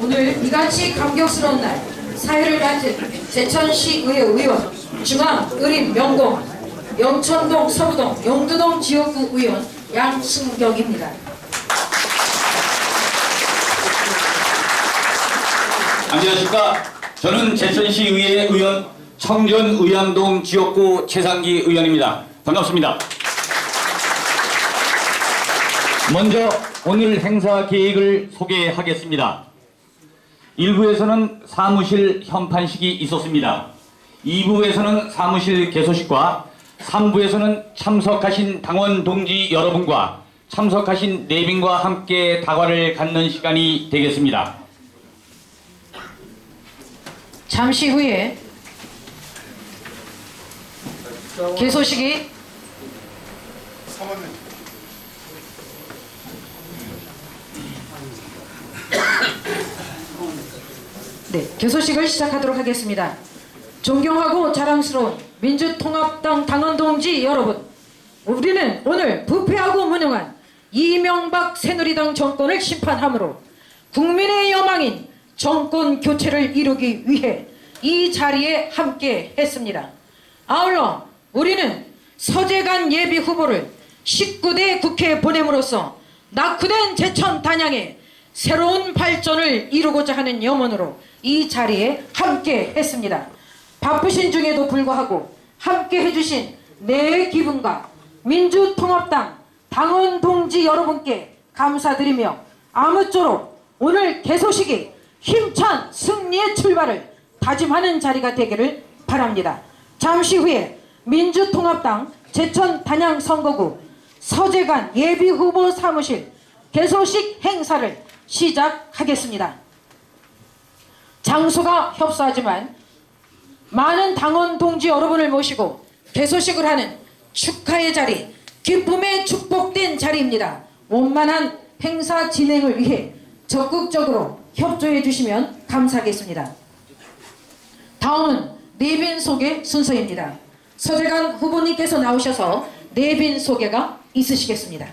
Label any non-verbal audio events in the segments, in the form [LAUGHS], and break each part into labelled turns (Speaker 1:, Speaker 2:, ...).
Speaker 1: 오늘 이같이 감격스러운 날 사회를 맡은 제천시의회 의원 중앙 의림 명동 영천동 서부동 영두동 지역구 의원 양승경입니다.
Speaker 2: 안녕하십니까. 저는 제천시의회 의원 청전 의암동 지역구 최상기 의원입니다. 반갑습니다. 먼저 오늘 행사 계획을 소개하겠습니다. 1부에서는 사무실 현판식이 있었습니다. 2부에서는 사무실 개소식과 3부에서는 참석하신 당원 동지 여러분과 참석하신 내빈과 함께 다과를 갖는 시간이 되겠습니다.
Speaker 1: 잠시 후에 개소식이 [LAUGHS] 네, 개소식을 시작하도록 하겠습니다. 존경하고 자랑스러운 민주통합당 당원 동지 여러분, 우리는 오늘 부패하고 무능한 이명박 새누리당 정권을 심판함으로 국민의 여망인 정권 교체를 이루기 위해 이 자리에 함께 했습니다. 아울러 우리는 서재관 예비 후보를 19대 국회에 보냄으로써 낙후된 제천 단양의 새로운 발전을 이루고자 하는 염원으로 이 자리에 함께 했습니다. 바쁘신 중에도 불구하고 함께 해주신 내 기분과 민주통합당 당원 동지 여러분께 감사드리며 아무쪼록 오늘 개소식이 힘찬 승리의 출발을 다짐하는 자리가 되기를 바랍니다. 잠시 후에 민주통합당 제천 단양 선거구 서재관 예비후보 사무실 개소식 행사를 시작하겠습니다. 장소가 협소하지만 많은 당원 동지 여러분을 모시고 개소식을 하는 축하의 자리, 기쁨의 축복된 자리입니다. 원만한 행사 진행을 위해 적극적으로 협조해 주시면 감사하겠습니다. 다음은 내빈 소개 순서입니다. 서재관 후보님께서 나오셔서 내빈 소개가 있으시겠습니다.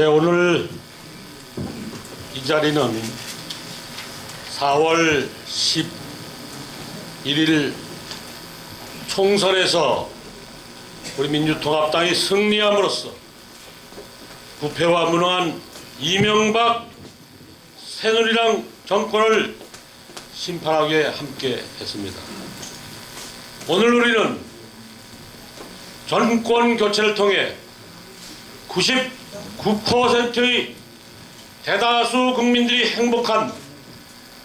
Speaker 3: 예, 오늘 이 자리는 4월 11일 총선에서 우리 민주통합당이 승리함으로써 부패와 무능한 이명박 새누리당 정권을 심판하게 함께 했습니다. 오늘 우리는 정권 교체를 통해 99%의 대다수 국민들이 행복한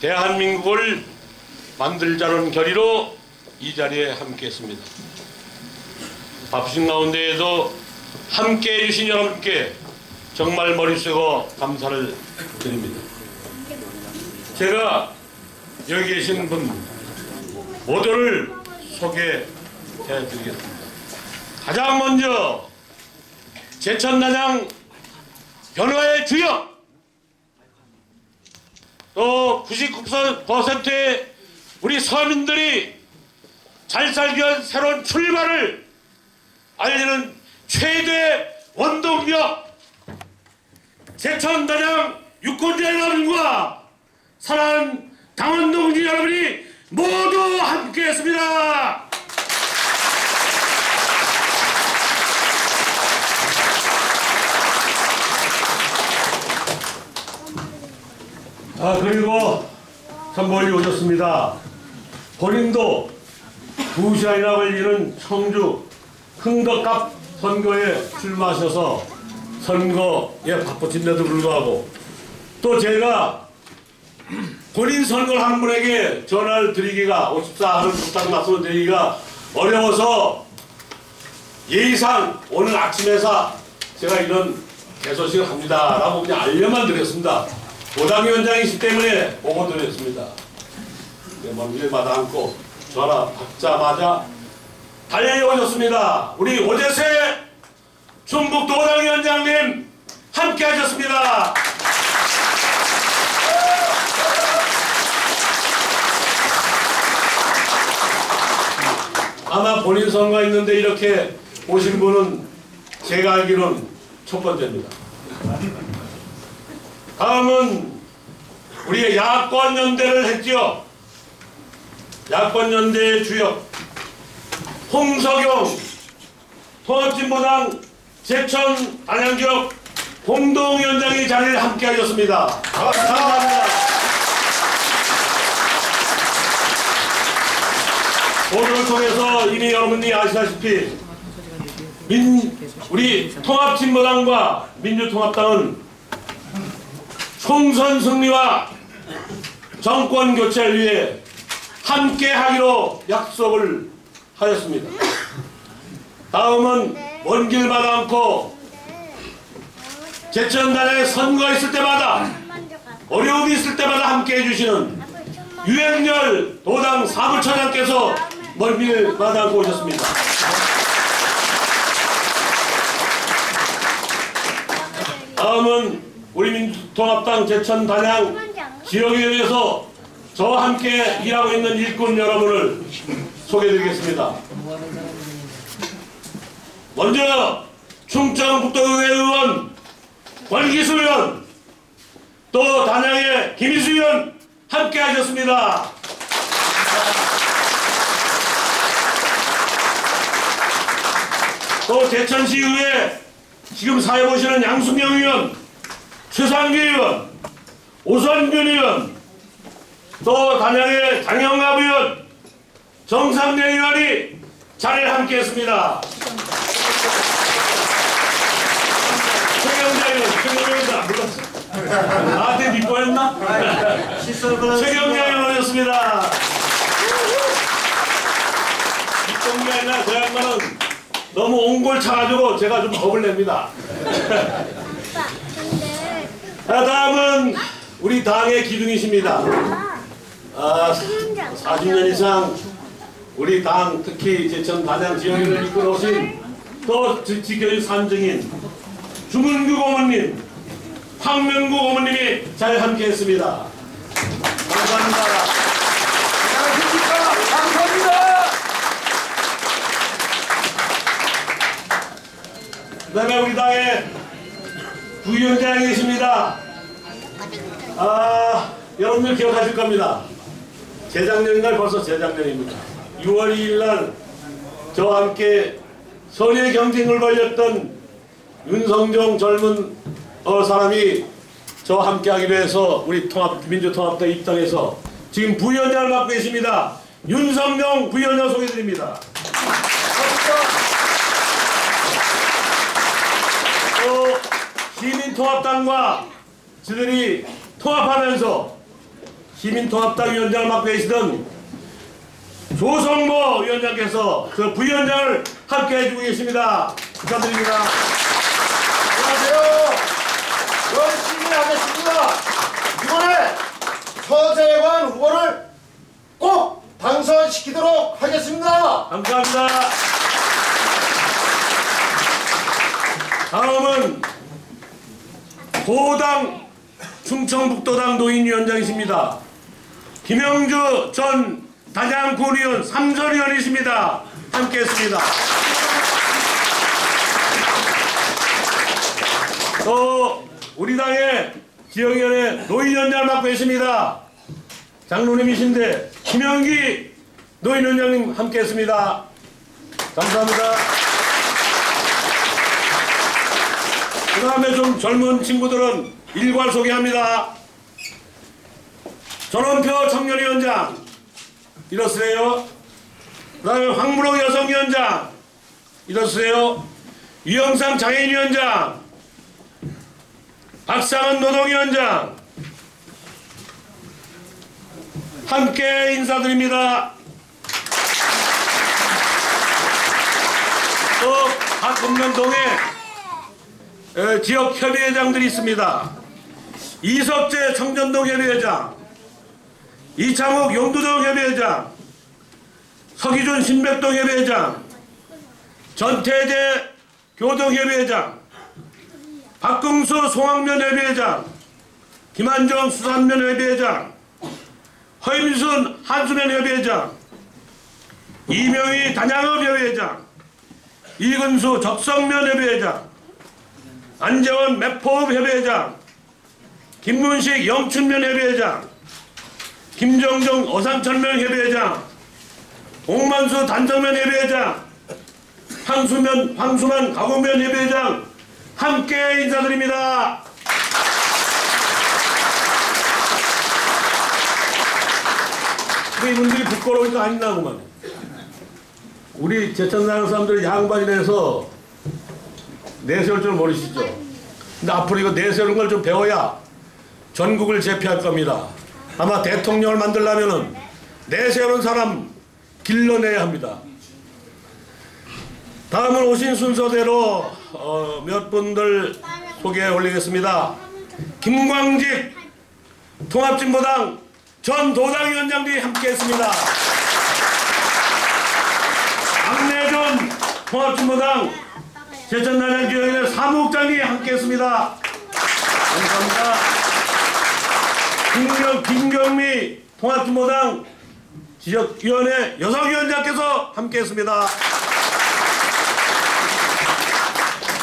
Speaker 3: 대한민국을 만들자는 결의로 이 자리에 함께 했습니다. 바쁘신 가운데에도 함께 해 주신 여러분께 정말 머리 쓰고 감사를 드립니다. 제가 여기 계신 분 모두를 소개해 드리겠습니다. 가장 먼저 제천단양 변화의 주역 또 99%의 우리 서민들이 잘 살기 위한 새로운 출발을 알리는 최대 원동력 제천단양 유권자 여러분과 사랑하는 당원 동지 여러분이 모두 함께했습니다. 아 그리고 참 멀리 오셨습니다. 본인도 두 시간이나 걸리는 청주 흥덕갑 선거에 출마하셔서 선거에 바쁘신데도 불구하고 또 제가 본인 선거를 하는 분에게 전화를 드리기가 54 하는 부탁 말씀을 드리기가 어려워서 예의상 오늘 아침에서 제가 이런 개소식을 합니다 라고 그냥 알려만 드렸습니다. 도당위원장이기 때문에 보고 드렸습니다. 먼길마다 네, 뭐 안고 전화 받자마자 달려오셨습니다. 우리 오재세 충북 도당위원장님 함께 하셨습니다. 아마 본인 선거 있는데 이렇게 오신 분은 제가 알기로는 첫 번째입니다. 다음은 우리의 야권 연대를 했지요. 야권 연대의 주역 홍석영 통합진보당 제천 안양지역 공동위원장이 자리를 함께하셨습니다. 감사합니다. 오늘을 통해서 이미 여러분이 아시다시피 민 우리 통합진보당과 민주통합당은 총선 승리와 정권 교체를 위해 함께 하기로 약속을 하였습니다. 다음은 먼길 마다 않고 제천단에 선거가 있을 때마다 어려움이 있을 때마다 함께 해주시는 유행열 도당 사무처장께서 먼길 마다 않고 오셨습니다. 다음은 우리 민주통합당 제천 단양 지역위원회에서 저와 함께 일하고 있는 일꾼 여러분을 소개해드리겠습니다. 먼저 충청북도의회 의원 권기수 의원 또 단양의 김희수 의원 함께 하셨습니다. 또 제천시의회 지금 사회 보시는 양승영 의원, 최상기 의원, 오선균 의원, 또 단양의 장영갑 의원, 정상래 의원이 자리를 함께 했습니다. 최경자 의원, 최경자 물렀어. 나한테 믿고했나? 최경자 의원이었습니다. 게 아니라 저 양반은 너무 옹골 차가지고 제가 좀 겁을 냅니다. 자, 다음은 우리 당의 기둥이십니다. 아, 40년 이상 우리 당 특히 제천 단양 지역을 이끌어오신 또 지- 지켜준 산증인 주문규 고모님, 황명구 고모님이 잘 함께했습니다. 감사합니다.
Speaker 4: 감사합니다.
Speaker 3: 그다음에 우리 당의 부위원장이 계십니다. 아, 여러분들 기억하실 겁니다. 재작년인가 벌써 재작년입니다. 6월 2일 날 저와 함께 선의 경쟁을 벌였던 윤성종 젊은 어, 사람이 저와 함께 하기로 해서 우리 통합, 민주통합당 입당해서 지금 부위원장을 맡고 계십니다. 윤성종 부위원장 소개드립니다. 또 시민통합당과 저들이 통합하면서 시민통합당 위원장을 맡고 계시던 조성모 위원장께서 그 부위원장을 함께 해주고 계십니다. 축하드립니다.
Speaker 4: 안녕하세요. 열심히 하겠습니다. 이번에 서재관 후보를 꼭 당선시키도록 하겠습니다.
Speaker 3: 감사합니다. 다음은 고당 충청북도당 노인위원장이십니다. 김영주 전 단양군의원 삼선위원이십니다. 함께했습니다. 또 우리 당의 지역위원회 노인위원장을 맡고 계십니다. 장로님이신데 김영기 노인위원장님 함께했습니다. 감사합니다. 그 다음에 좀 젊은 친구들은 일괄 소개합니다. 전원표 청년위원장 일어서세요. 그 다음에 황무록 여성위원장 일어서세요. 유영상 장애인위원장 박상은 노동위원장 함께 인사드립니다. 또각 금년동에 에, 지역 협의회장들이 있습니다. 이석재 청전동 협의회장, 이창욱 용두동 협의회장, 서기준 신백동 협의회장, 전태재 교동협의회장, 박금수 송학면 협의회장, 김한정 수산면 협의회장, 허임순 한수면 협의회장, 이명희 단양읍 협의회장, 이근수 적성면 협의회장, 안재원 매포읍 협의회장, 김문식 영춘면 협의회장, 김정정 어산천면 협의회장, 옥만수 단정면 협의회장, 황수면 황수만 가공면 협의회장 함께 인사드립니다. 이분들이 부끄러우니까 안 나구만. 우리 제천나는 사람들 양반이 돼서 내세울 줄 모르시죠? 근데 앞으로 이거 내세우는 걸 좀 배워야 전국을 제패할 겁니다. 아마 대통령을 만들려면은 내세우는 사람 길러내야 합니다. 다음은 오신 순서대로 어, 몇 분들 소개해 올리겠습니다. 김광직 통합진보당 전 도당위원장들이 함께했습니다. 박내준 통합진보당 제천 단양 지역의 사무국장이 함께했습니다. 감사합니다. 김경, 김경미 통합진보당 지역위원회 여성위원장께서 함께했습니다.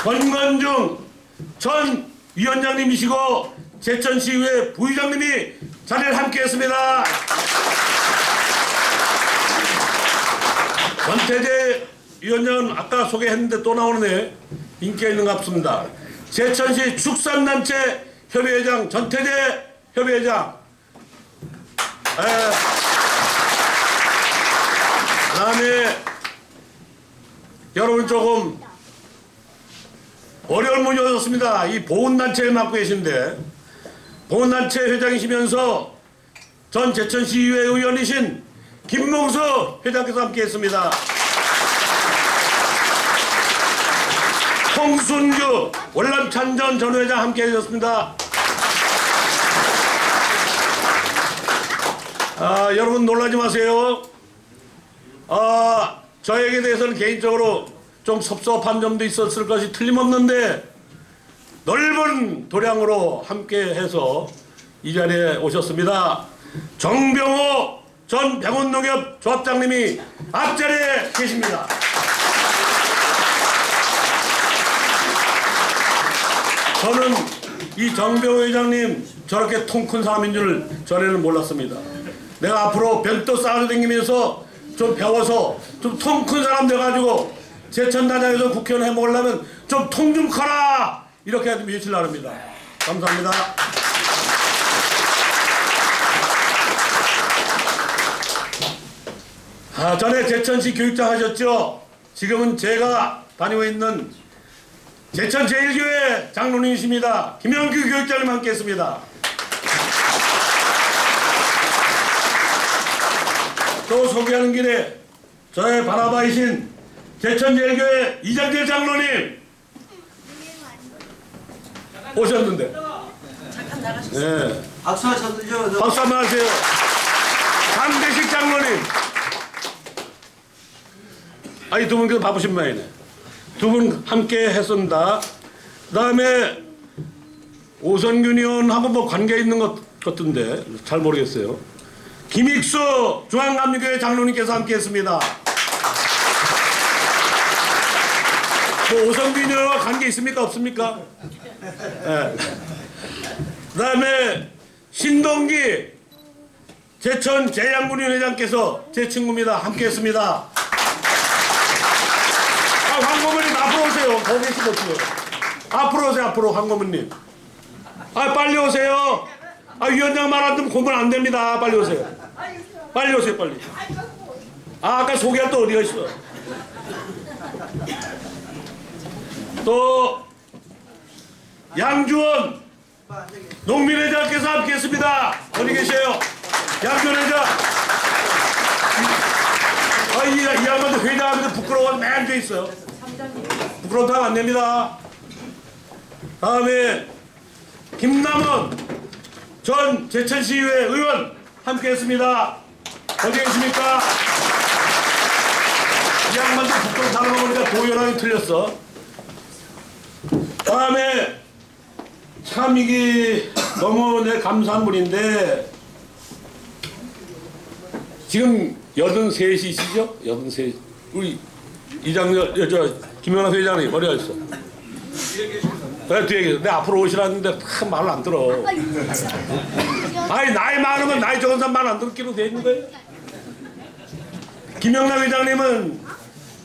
Speaker 3: 권건중 전 위원장님이시고 제천시의회 부의장님이 자리를 함께했습니다. 권태재 위원장은 아까 소개했는데 또 나오네. 인기가 있는 것 같습니다. 제천시 축산단체 협의회장 전태재 협의회장. 에, 그다음에 여러분 조금 어려운 분이 오셨습니다. 이 보훈단체를 맡고 계신데 보훈단체 회장이시면서 전 제천시의회 의원이신 김몽수 회장께서 함께했습니다. 홍순규 월남찬전 전 회장 함께 해주셨습니다. 아, 여러분 놀라지 마세요. 아, 저에게 대해서는 개인적으로 좀 섭섭한 점도 있었을 것이 틀림없는데 넓은 도량으로 함께 해서 이 자리에 오셨습니다. 정병호 전 병원농협 조합장님이 앞자리에 계십니다. 저는 이 정병호 회장님 저렇게 통 큰 사람인 줄 전에는 몰랐습니다. 내가 앞으로 별도 쌓아서 다니면서 좀 배워서 좀 통 큰 사람 돼가지고 제천단장에서 국회의원 해먹으려면 좀 통 좀 커라 이렇게 좀 외치려 합니다. 감사합니다. 아, 전에 제천시 교육장 하셨죠? 지금은 제가 다니고 있는 제천 제일교회 장로님이십니다. 김영규 교육장님 함께했습니다. 또 소개하는 길에 저의 바라바이신 제천제일교회 이장재 장로님 오셨는데 네.
Speaker 5: 박수 하셨죠?
Speaker 3: 박수 한번 하세요. 강대식 장로님. 아니 두 분께서 바쁘신 모양이네. 두 분 함께 했습니다. 그 다음에 오선균 의원하고 뭐 관계 있는 것 같은데 잘 모르겠어요. 김익수 중앙감리교회 장로님께서 함께 했습니다. 뭐 오선균 의원과 관계 있습니까? 없습니까? 예. 그 다음에 신동기 제천 재양군위 회장께서 제 친구입니다. 함께 했습니다. 아, 황고문님 앞으로 오세요. 거기 계시면 어요 앞으로 오세요. 앞으로 황고문님. 아, 빨리 오세요. 아, 위원장 말안 들으면 고문 안 됩니다. 빨리 오세요. 빨리 오세요. 빨리. 아, 아까 소개한 또 어디 있어? 또 양주원 농민회장께서 함께했습니다. 어디 계세요? 양변회장. 아, 이, 이 양반도 회장하면서 부끄러워서 맨 앉아 있어요. 부끄러워 안 됩니다. 다음에 김남원 전 제천시의회 의원 함께했습니다. 어디 계십니까? 이 양반도 거 보니까 도연하게 틀렸어. 다음에 참 이게 너무 내 감사한 분인데 지금 여든 셋이시죠? 여든 셋. 우리 이장렬 저 김영남 회장님 머리 어딨어? 그래 뒤에 계셔. 내 앞으로 오시라는데 큰 말을 안 들어. 아니 나이 많으면 나이 적은 사람 말 안 듣기로 돼 있는 거예요. 김영남 회장님은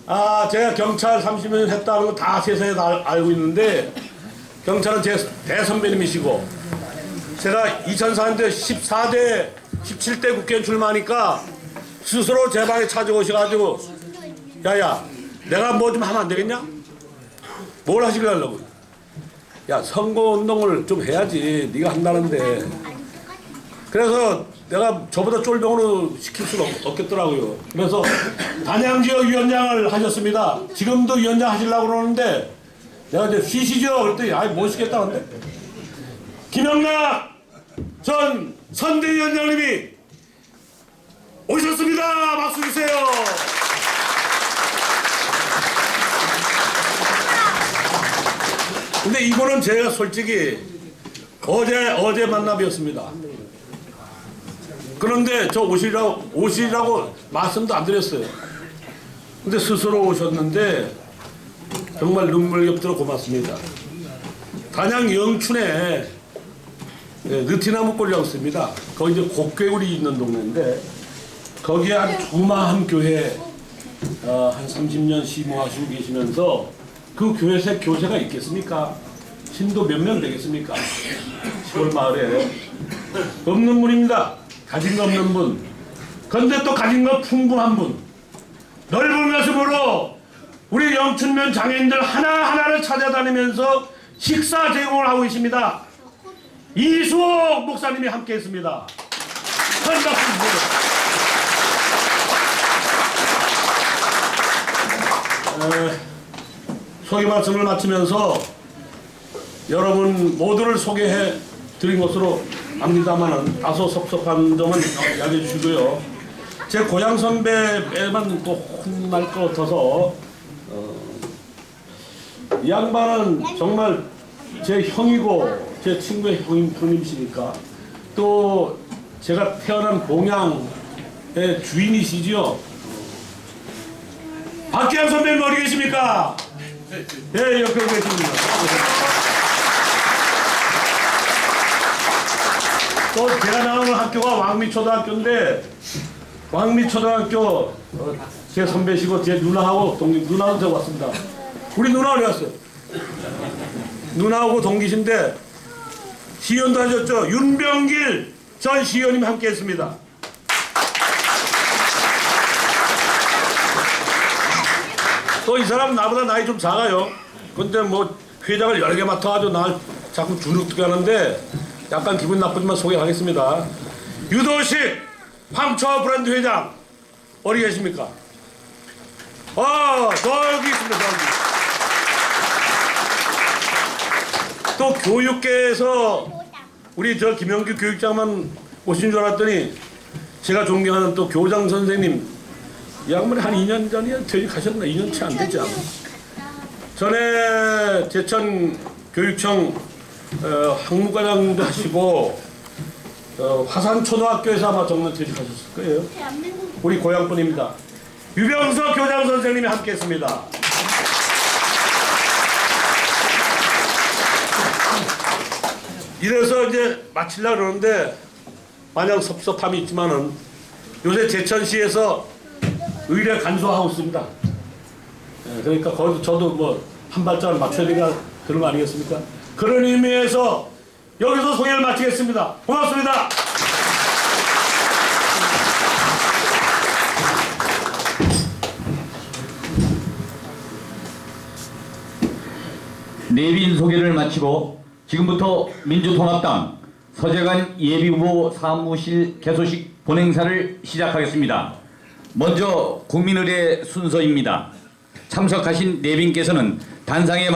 Speaker 3: 아 제가 경찰 30년 했다는 거 다 세상에 다 알- 알고 있는데 경찰은 제 대선배님이시고 제가 2004년대 14대 17대 국회의원 출마하니까 스스로 제 방에 찾아오셔가지고 야야 내가 뭐 좀 하면 안 되겠냐? 뭘 하시길 하려고? 야 선거운동을 좀 해야지. 네가 한다는데. 그래서 내가 저보다 쫄병으로 시킬 수가 없- 없겠더라고요. 그래서 단양지역 위원장을 하셨습니다. 지금도 위원장 하시려고 그러는데 내가 이제 쉬시죠? 그랬더니 아이 못 쉬겠다는데? 김영락 전 선대위원장님이 오셨습니다. 박수 주세요 근데 이거는 제가 솔직히 어제 어제 만남이었습니다. 그런데 저 오시라고 오시라고 말씀도 안 드렸어요. 근데 스스로 오셨는데 정말 눈물 겹들어 고맙습니다. 단양 영춘에 예, 느티나무 있습니다. 거기 이제 곡괴굴이 있는 동네인데 거기에 한 조마한 교회 어, 한 30년 시무하시고 계시면서 그 교회에 교세가 있겠습니까? 신도 몇 명 되겠습니까? 시골 마을에 없는 분입니다. 가진 거 없는 분. 근데 또 가진 거 풍부한 분. 넓은 가슴으로 우리 영춘면 장애인들 하나하나를 찾아다니면서 식사 제공을 하고 있습니다. 이수옥 목사님이 함께 했습니다. 큰 박수 주세요. 에, 소개 말씀을 마치면서 여러분 모두를 소개해 드린 것으로 압니다만은 다소 섭섭한 점은 양해해 주시고요. 제 고향 선배에만 또 혼날 것 같아서 어, 이 양반은 정말 제 형이고 제 친구의 형님, 형님이시니까 또 제가 태어난 봉양의 주인이시지요. 박기환 선배님 어디 계십니까? 예, 옆에 계십니다. 또 제가 나오는 학교가 왕미초등학교인데 왕미초등학교 어, 제 선배시고 제 누나하고 동기 누나도 저 왔습니다. 우리 누나 어디 갔어요? 누나하고 동기신데 시연도 하셨죠? 윤병길 전 시연님 함께했습니다. 또 이 사람 나보다 나이 좀 작아요. 근데 뭐 회장을 여러 개 맡아가지고 날 자꾸 주눅들게 하는데 약간 기분 나쁘지만 소개하겠습니다. 유도식 황초아 브랜드 회장 어디 계십니까? 아 저기 있습니다. 저기. 또 교육계에서 우리 저 김영규 교육장만 오신 줄 알았더니 제가 존경하는 또 교장 선생님 이 양반이 한 2년 전이야 퇴직하셨나? 2년 채 안 되지 않아 전에 제천 교육청 어, 학무과장도 하시고 어, 화산 초등학교에서 아마 정년 퇴직하셨을 거예요. 우리 고향분입니다. 유병석 교장 선생님이 함께 했습니다. 이래서 이제 마치려 그러는데 마냥 섭섭함이 있지만은 요새 제천시에서 의뢰 간소하고 있습니다. 예, 그러니까 거기도 저도 뭐 한 발짝을 맞춰야 되니까 그런 거 아니겠습니까? 그런 의미에서 여기서 소개를 마치겠습니다. 고맙습니다.
Speaker 2: 내빈 소개를 마치고 지금부터 민주통합당 서재관 예비후보 사무실 개소식 본행사를 시작하겠습니다. 먼저 국민의례 순서입니다. 참석하신 내빈께서는 단상에